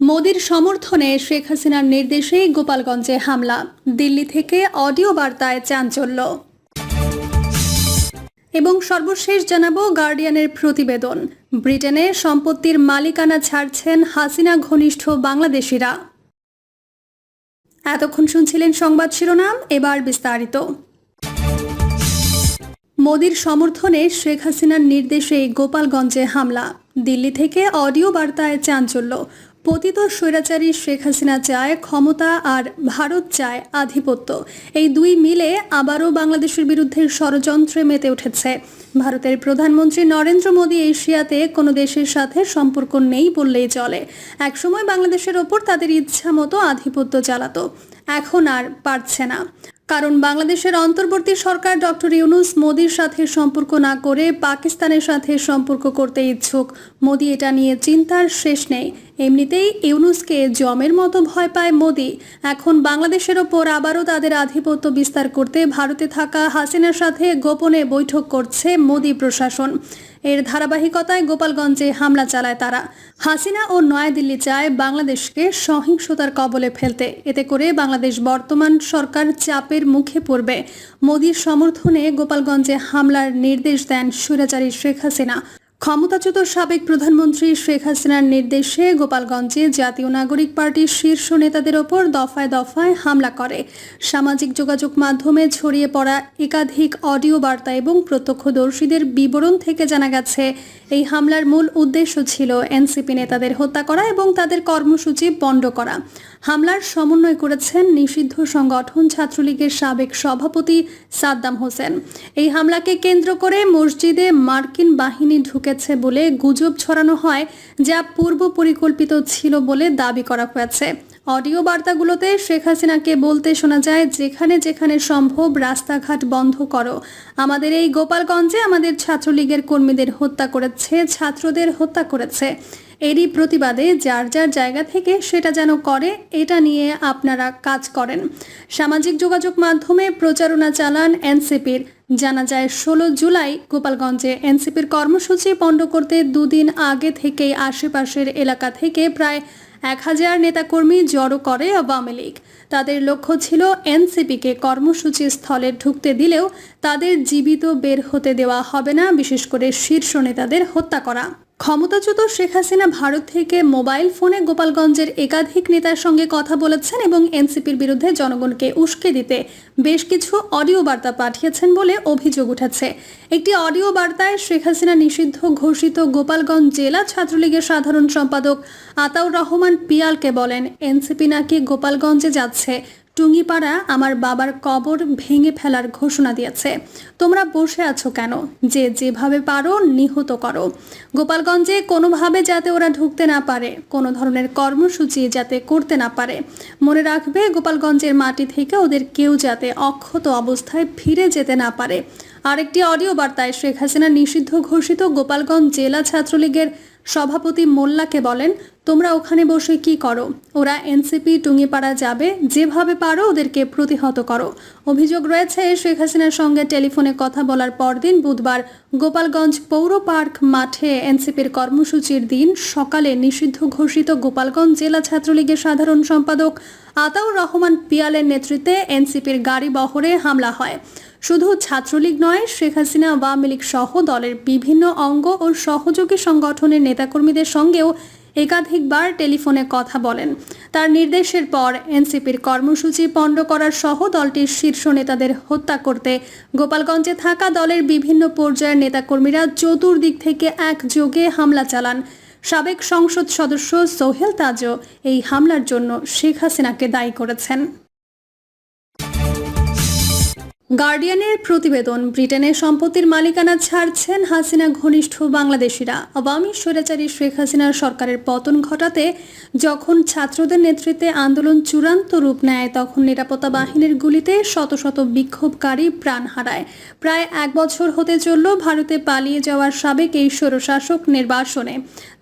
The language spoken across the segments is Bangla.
মোদির সমর্থনে শেখ হাসিনার নির্দেশে গোপালগঞ্জে হামলা। দিল্লি থেকে অডিও বার্তায় চাঞ্চল্য। এবং সর্বশেষ জানাব গার্ডিয়ানের প্রতিবেদন। ব্রিটেনে সম্পত্তির মালিকানা ছাড়ছেন হাসিনা ঘনিষ্ঠ বাংলাদেশিরা। এতক্ষণ শুনছিলেন সংবাদ শিরোনাম, এবার বিস্তারিত। মোদির সমর্থনে শেখ হাসিনার নির্দেশে গোপালগঞ্জে হামলা। দিল্লি থেকে অডিও বার্তায় চাঞ্চল্য। পতিত স্বৈরাচারী শেখ হাসিনা চায় ক্ষমতা আর ভারত চায় আধিপত্য। এই দুই মিলে আবারও বাংলাদেশের বিরুদ্ধে ষড়যন্ত্রে মেতে উঠেছে। ভারতের প্রধানমন্ত্রী নরেন্দ্র মোদী এশিয়াতে কোনো দেশের সাথে সম্পর্ক নেই বললেই চলে। একসময় বাংলাদেশের ওপর তাদের ইচ্ছা মতো আধিপত্য চালাতো। এখন আর পারছে না। কারণ বাংলাদেশের অন্তর্বর্তী সরকার ডক্টর ইউনুস মোদির সাথে সম্পর্ক না করে পাকিস্তানের সাথে সম্পর্ক করতে ইচ্ছুক। মোদি এটা নিয়ে চিন্তার শেষ নেই। এমনিতেই ইউনুসকে জমের মতো ভয় পায় মোদি। এখন বাংলাদেশের ওপর আবারও তাদের আধিপত্য বিস্তার করতে ভারতে থাকা হাসিনার সাথে গোপনে বৈঠক করছে মোদি প্রশাসন। এর ধারাবাহিকতায় গোপালগঞ্জে হামলা চালায় তারা। হাসিনা ও নয়াদিল্লি চায় বাংলাদেশকে সহিংসতার কবলে ফেলতে। এতে করে বাংলাদেশ বর্তমান সরকার চাপের মুখে পড়বে। মোদীর সমর্থনে গোপালগঞ্জে হামলার নির্দেশ দেন সুরাচারী শেখ হাসিনা। ক্ষমতাচ্যুত সাবেক প্রধানমন্ত্রী শেখ হাসিনার নির্দেশে গোপালগঞ্জে জাতীয় নাগরিক পার্টির শীর্ষ নেতাদের ওপর দফায় দফায় হামলা করে। সামাজিক যোগাযোগ মাধ্যমে ছড়িয়ে পড়া একাধিক অডিও বার্তা এবং প্রত্যক্ষদর্শীদের বিবরণ থেকে জানা গেছে, এই হামলার মূল উদ্দেশ্য ছিল এনসিপি নেতাদের হত্যা করা এবং তাদের কর্মসূচি পণ্ড করা। হামলার সমন্বয় করেছেন নিষিদ্ধ সংগঠন ছাত্রলীগের সাবেক সভাপতি সাদ্দাম হোসেন। এই হামলাকে কেন্দ্র করে মসজিদে মার্কিন বাহিনী ঢুকেছে বলে গুজব ছড়ানো হয়, যা পূর্ব পরিকল্পিত ছিল বলে দাবি করা হয়েছে। অডিও বার্তাগুলোতে শেখ হাসিনাকে বলতে শোনা যায়, যেখানে যেখানে সম্ভব রাস্তাঘাট বন্ধ করো। আমাদের এই গোপালগঞ্জে আমাদের ছাত্রলীগের কর্মীদের হত্যা করেছে, ছাত্রদের হত্যা করেছে। এরই প্রতিবাদে যার যার জায়গা থেকে সেটা যেন করে, এটা নিয়ে আপনারা কাজ করেন। সামাজিক যোগাযোগ মাধ্যমে প্রচারণা চালান এনসিপির। জানা যায়, ষোলো জুলাই গোপালগঞ্জে এনসিপির কর্মসূচি পণ্ড করতে দুদিন আগে থেকেই আশেপাশের এলাকা থেকে প্রায় এক হাজার নেতাকর্মী জড়ো করে আওয়ামী লীগ। তাদের লক্ষ্য ছিল এনসিপিকে কর্মসূচি স্থলে ঢুকতে দিলেও তাদের জীবিত বের হতে দেওয়া হবে না, বিশেষ করে শীর্ষ নেতাদের হত্যা করা। ক্ষমতাচ্যুত শেখ হাসিনা ভারত থেকে মোবাইল ফোনে গোপালগঞ্জের একাধিক নেতার সঙ্গে কথা বলেছেন এবং এনসিপির বিরুদ্ধে জনগণকে উস্কে দিতে বেশ কিছু অডিও বার্তা পাঠিয়েছেন বলে অভিযোগ উঠেছে। একটি অডিও বার্তায় শেখ হাসিনা নিষিদ্ধ ঘোষিত গোপালগঞ্জ জেলা ছাত্রলীগের সাধারণ সম্পাদক আতাউর রহমান পিয়ালকে বলেন, এনসিপি নাকি গোপালগঞ্জে যাচ্ছে টুঙ্গিপাড়া আমার বাবার কবর ভেঙে ফেলার ঘোষণা দিয়েছে। তোমরা বসে আছো কেন? যে যেভাবে পারো, নিহত করো। গোপালগঞ্জে কোনোভাবে যাতে ওরা ঢুকতে না পারে, কোনো ধরনের কর্মসূচি যাতে করতে না পারে। মনে রাখবে, গোপালগঞ্জের মাটি থেকে ওদের কেউ যাতে অক্ষত অবস্থায় ফিরে যেতে না পারে। আরেকটি অডিও বার্তায় শেখ হাসিনা নিষিদ্ধ ঘোষিত গোপালগঞ্জ জেলা ছাত্রলীগের সভাপতি মোল্লাকে বলেন, তোমরা ওখানে বসে কি করো? ওরা এনসিপি টুঙ্গিপাড়া যাবে, যেভাবে পারো ওদেরকে প্রতিহত করো। অভিযোগ রয়েছে, শেখ হাসিনার সঙ্গে টেলিফোনে কথা বলার পরদিন বুধবার গোপালগঞ্জ পৌর পার্ক মাঠে এনসিপির কর্মসূচির দিন সকালে নিষিদ্ধ ঘোষিত গোপালগঞ্জ জেলা ছাত্রলীগের সাধারণ সম্পাদক আতাউর রহমান পিয়ালের নেতৃত্বে এনসিপির গাড়ি বহরে হামলা হয়। শুধু ছাত্রলীগ নয়, শেখ হাসিনা আওয়ামী লীগ সহ দলের বিভিন্ন অঙ্গ ও সহযোগী সংগঠনের নেতাকর্মীদের সঙ্গেও একাধিকবার টেলিফোনে কথা বলেন। তার নির্দেশের পর এনসিপির কর্মসূচি পণ্ড করার সহ দলটির শীর্ষ নেতাদের হত্যা করতে গোপালগঞ্জে থাকা দলের বিভিন্ন পর্যায়ের নেতাকর্মীরা চতুর্দিক থেকে একযোগে হামলা চালান। সাবেক সংসদ সদস্য সোহেল তাজও এই হামলার জন্য শেখ হাসিনাকে দায়ী করেছেন। গার্ডিয়ানের প্রতিবেদন, ব্রিটেনের সম্পত্তির মালিকানা ছাড়ছেন হাসিনা ঘনিষ্ঠ বাংলাদেশিরা। আওয়ামী স্বৈরাচারী শেখ হাসিনার সরকারের পতন ঘটাতে যখন ছাত্রদের নেতৃত্বে আন্দোলন চূড়ান্ত রূপ নেয়, তখন নিরাপত্তা বাহিনীর গুলিতে শত শত বিক্ষোভকারী প্রাণ হারায়। প্রায় এক বছর হতে চলল ভারতে পালিয়ে যাওয়ার সাবেক এই স্বৈরশাসক নির্বাসনে।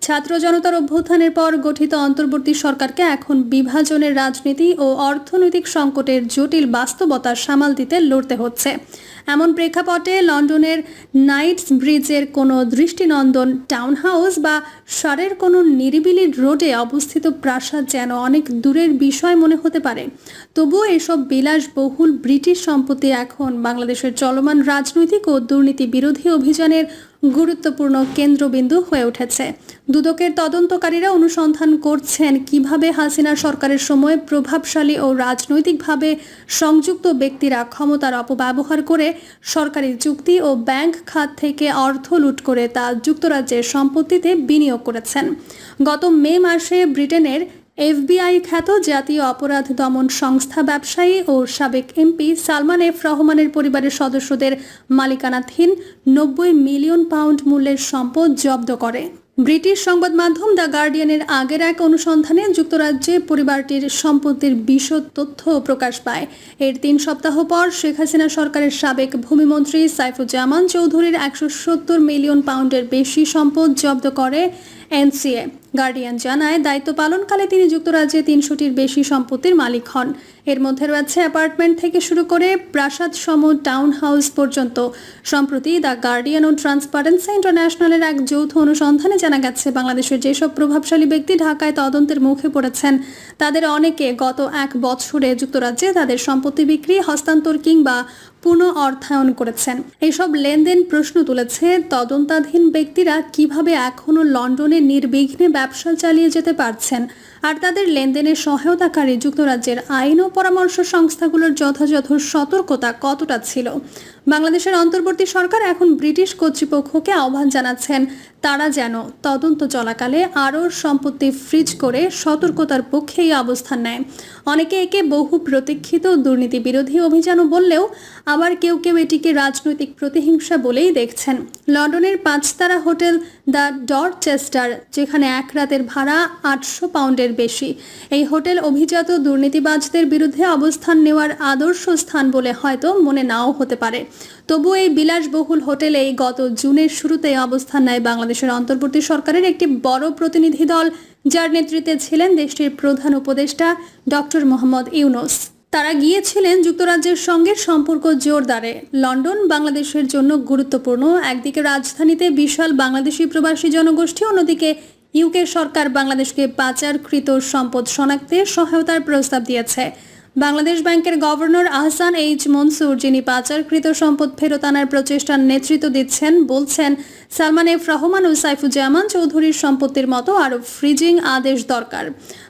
ছাত্র জনতার অভ্যুত্থানের পর গঠিত অন্তর্বর্তী সরকারকে এখন বিভাজনের রাজনীতি ও অর্থনৈতিক সংকটের জটিল বাস্তবতা সামাল দিতে লড়তে হতে হচ্ছে। এমন প্রেক্ষাপটে লন্ডনের নাইটস ব্রিজের কোনো দৃষ্টিনন্দন টাউন হাউস বা সারের কোনো নিরিবিলি রোডে অবস্থিত প্রাসাদ যেন অনেক দূরের বিষয় মনে হতে পারে। তবুও এসব বিলাসবহুল ব্রিটিশ সম্পত্তি এখন বাংলাদেশের চলমান রাজনৈতিক ও দুর্নীতি বিরোধী অভিযানের গুরুত্বপূর্ণ কেন্দ্রবিন্দু হয়ে উঠেছে। দুদকের তদন্তকারীরা অনুসন্ধান করছেন কীভাবে হাসিনা সরকারের সময় প্রভাবশালী ও রাজনৈতিকভাবে সংযুক্ত ব্যক্তিরা ক্ষমতার অপব্যবহার করে সরকারি চুক্তি ও ব্যাংক খাত থেকে অর্থ লুট করে তা যুক্তরাজ্যের সম্পত্তিতে বিনিয়োগ করেছেন। গত মে মাসে ব্রিটেনের এফবিআই খ্যাত জাতীয় অপরাধ দমন সংস্থা ব্যবসায়ী ও সাবেক এমপি সালমান এফ রহমানের পরিবারের সদস্যদের মালিকানাধীন নব্বই মিলিয়ন পাউন্ড মূল্যের সম্পদ জব্দ করে। ব্রিটিশ সংবাদ মাধ্যম দ্য গার্ডিয়ানের আগের এক অনুসন্ধানে যুক্তরাজ্যে পরিবারটির সম্পত্তির বিশদ তথ্য প্রকাশ পায়। এর তিন সপ্তাহ পর শেখ হাসিনা সরকারের সাবেক ভূমিমন্ত্রী সাইফুজ্জামান চৌধুরীর একশো সত্তর মিলিয়ন পাউন্ডের বেশি সম্পদ জব্দ করে এনসিএ। গার্ডিয়ান জানায়, দায়িত্ব পালনকালে তিনি যুক্তরাজ্যে তিনশোটির বেশি সম্পত্তির মালিক হন। এর মধ্যে রয়েছে অ্যাপার্টমেন্ট থেকে শুরু করে প্রাসাদ সম টাউন হাউস পর্যন্ত। সম্প্রতি দ্য গার্ডিয়ান ও ট্রান্সপারেন্সি ইন্টারন্যাশনালের এক যৌথ অনুসন্ধানে জানা গেছে, বাংলাদেশের যেসব প্রভাবশালী ব্যক্তি ঢাকায় তদন্তের মুখে পড়েছেন, তাদের অনেকে গত এক বছরে যুক্তরাজ্যে তাদের সম্পত্তি বিক্রি, হস্তান্তর কিংবা পুনঃ অর্থায়ন করেছেন। এইসব লেনদেন প্রশ্ন তুলেছে তদন্তাধীন ব্যক্তিরা কীভাবে এখনও লন্ডনে নির্বিঘ্নে ব্যবসা চালিয়ে যেতে পারছেন আর তাদের লেনদেনের সহায়তাকারী যুক্তরাজ্যের আইন ও পরামর্শ সংস্থাগুলোর যথাযথ সতর্কতা কতটা ছিল? বাংলাদেশের অন্তর্বর্তী সরকার এখন ব্রিটিশ কর্তৃপক্ষকে আহ্বান জানাচ্ছেন। তারা যেন তদন্ত চলাকালে আরও সম্পত্তি ফ্রিজ করে সতর্কতার পক্ষেই অবস্থান নেয়। অনেকে একে বহু প্রতীক্ষিত দুর্নীতি বিরোধী অভিযানও বললেও আবার কেউ কেউ এটিকে রাজনৈতিক প্রতিহিংসা বলেই দেখছেন। লন্ডনের পাঁচতারা হোটেল দ্য ডরচেস্টার, যেখানে এক রাতের ভাড়া আটশো পাউন্ডের বেশি। এই হোটেল অভিজাত দুর্নীতিবাজদের বিরুদ্ধে অবস্থান নেওয়ার আদর্শ স্থান বলে হয়তো মনে নাও হতে পারে। তবু এই বিলাসবহুল হোটেলেই গত জুনের শুরুতে অবস্থান নেয় বাংলাদেশের অন্তর্বর্তী সরকারের একটি বড় প্রতিনিধি দল, যার নেতৃত্বে ছিলেন দেশটির প্রধান উপদেষ্টা ডক্টর মোহাম্মদ ইউনুস। তারা গিয়েছিলেন যুক্তরাজ্যের সঙ্গে সম্পর্ক জোরদারে। লন্ডন বাংলাদেশের জন্য গুরুত্বপূর্ণ। একদিকে রাজধানীতে বিশাল বাংলাদেশি প্রবাসী জনগোষ্ঠী, অন্যদিকে ইউকে সরকার বাংলাদেশকে পাচারকৃত সম্পদ শনাক্তে সহায়তার প্রস্তাব দিয়েছে। বাংলাদেশ ব্যাংকের গভর্নর আহসান এইচ মনসুর, যিনি পাচারকৃত সম্পদ ফেরত আনার প্রচেষ্টার নেতৃত্ব দিচ্ছেন, বলছেন, সালমান এফ রহমান ও সাইফুজ্জামান চৌধুরীর সম্পত্তির মতো আরও ফ্রিজিং আদেশ দরকার।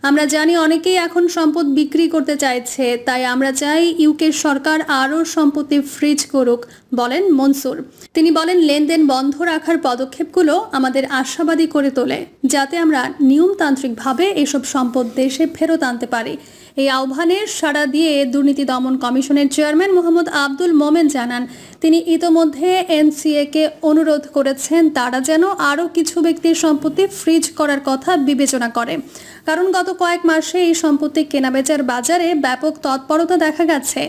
আমরা জানি অনেকেই এখন সম্পদ বিক্রি করতে চাইছে, তাই আমরা চাই ইউকে সরকার আরও সম্পত্তি ফ্রিজ করুক, বলেন মনসুর। তিনি বলেন, লেনদেন বন্ধ রাখার পদক্ষেপগুলো আমাদের আশাবাদী করে তোলে, যাতে আমরা নিয়মতান্ত্রিকভাবে এসব সম্পদ দেশে ফেরত আনতে পারি। এই আহ্বানের সাড়া দিয়ে দুর্নীতি দমন কমিশনের চেয়ারম্যান মোহাম্মদ আব্দুল মোমেন জানান, তিনি ইতোমধ্যে এনসিএকে অনুরোধ করেছেন, তারা যেন আরও কিছু ব্যক্তির সম্পত্তি ফ্রিজ করার কথা বিবেচনা করে। কারণ গত কয়েক মাসে এই সম্পত্তি কেনাবেচার বাজারে ব্যাপক তৎপরতা দেখা গেছে।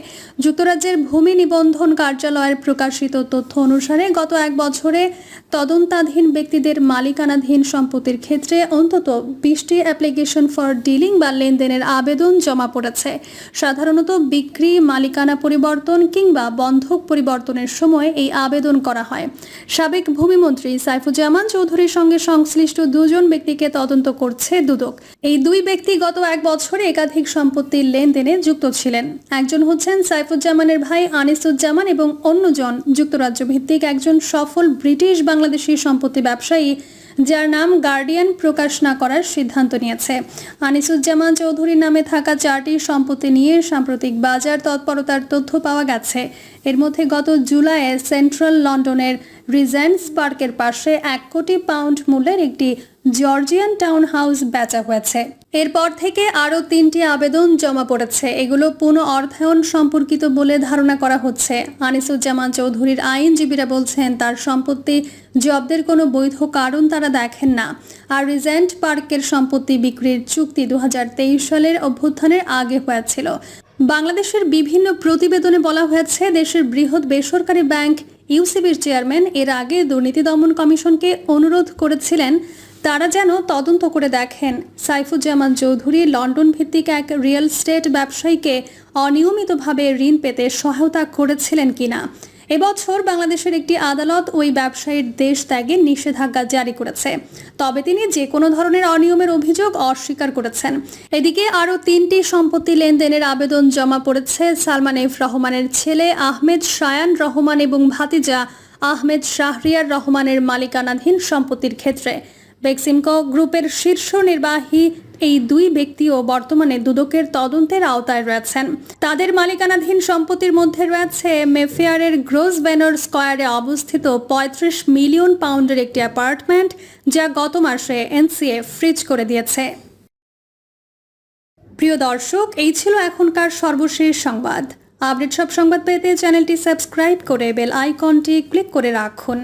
যুক্তরাজ্যের ভূমি নিবন্ধন কার্যালয়ের প্রকাশিত তথ্য অনুসারে গত এক বছরে তদন্তাধীন ব্যক্তিদের মালিকানাধীন সম্পত্তির ক্ষেত্রে অন্তত বিশটি অ্যাপ্লিকেশন ফর ডিলিং বা লেনদেনের আবেদন জমা পড়েছে। সাধারণত বিক্রি, মালিকানা পরিবর্তন কিংবা বন্ধক পরিবর্তনের সময় এই আবেদন করা হয়। সাবেক ভূমিমন্ত্রী সাইফুজ্জামান চৌধুরীর সঙ্গে সংশ্লিষ্ট দুজন ব্যক্তিকে তদন্ত করছে দুদক। এই দুই ব্যক্তি গত এক বছরে একাধিক সম্পত্তির লেনদেনে যুক্ত ছিলেন। একজন হচ্ছেন সাইফুজ্জামানের ভাই আনিসুজ্জামান এবং অন্যজন যুক্তরাজ্য ভিত্তিক একজন সফল ব্রিটিশ বাংলাদেশি সম্পত্তি ব্যবসায়ী, যার নাম গার্ডিয়ান প্রকাশ না করার সিদ্ধান্ত নিয়েছে। আনিসুজ্জামান চৌধুরীর নামে থাকা চারটি সম্পত্তি নিয়ে সাম্প্রতিক বাজার তৎপরতার তথ্য পাওয়া গেছে। এর মধ্যে গত জুলাইয়ে সেন্ট্রাল লন্ডনের রিজেন্টস পার্কের পাশে এক কোটি পাউন্ড মূল্যের একটি জর্জিয়ান টাউন হাউস বেচা হয়েছে। এরপর থেকে আরও তিনটি আবেদন জমা পড়েছে। এগুলো পুনঃ অর্থায়ন সম্পর্কিত বলে ধারণা করা হচ্ছে। আনিসুজ্জামান চৌধুরীর আইনজীবীরা বলছেন, তার সম্পত্তি জব্দের কোনো বৈধ কারণ তারা দেখেন না। আর রিজেন্ট পার্কের সম্পত্তি বিক্রির চুক্তি দু হাজার তেইশ সালের অভ্যুত্থানের আগে হয়েছিল। বাংলাদেশের বিভিন্ন প্রতিবেদনে বলা হয়েছে, দেশের বৃহৎ বেসরকারি ব্যাংক ইউসিবির চেয়ারম্যান এর আগে দুর্নীতি দমন কমিশনকে অনুরোধ করেছিলেন, তারা যেন তদন্ত করে দেখেন। সাইফুজ্জামান চৌধুরী লন্ডন ভিত্তিক এক রিয়েল স্টেট ব্যবসায়ীকে অনিয়মিতভাবে ঋণ পেতে সহায়তা করেছিলেন কিনা। এবছর বাংলাদেশের একটি আদালত ওই ব্যবসায়ীর দেশ ত্যাগের নিষেধাজ্ঞা জারি করেছে। তবে তিনি যে কোনো ধরনের অনিয়মের অভিযোগ অস্বীকার করেছেন। এদিকে আরও তিনটি সম্পত্তি লেনদেনের আবেদন জমা পড়েছে সালমান এফ রহমানের ছেলে আহমেদ শায়ান রহমান এবং ভাতিজা আহমেদ শাহরিয়ার রহমানের মালিকানাধীন সম্পত্তির ক্ষেত্রে। বেক্সিমকো গ্রুপের শীর্ষ নির্বাহী এই দুই ব্যক্তিও বর্তমানে দুদকের তদন্তের আওতায় রয়েছেন। তাদের মালিকানাধীন সম্পত্তির মধ্যে রয়েছে মেফেয়ারের গ্রোস ব্যানার স্কোয়ারে অবস্থিত পঁয়ত্রিশ মিলিয়ন পাউন্ডের একটি অ্যাপার্টমেন্ট, যা গত মাসে এনসিএ ফ্রিজ করে দিয়েছে। প্রিয় দর্শক, এই ছিল এখনকার সর্বশেষ সংবাদ। আপডেট সব সংবাদ পেতে চ্যানেলটি সাবস্ক্রাইব করে বেল আইকনটি ক্লিক করে রাখুন।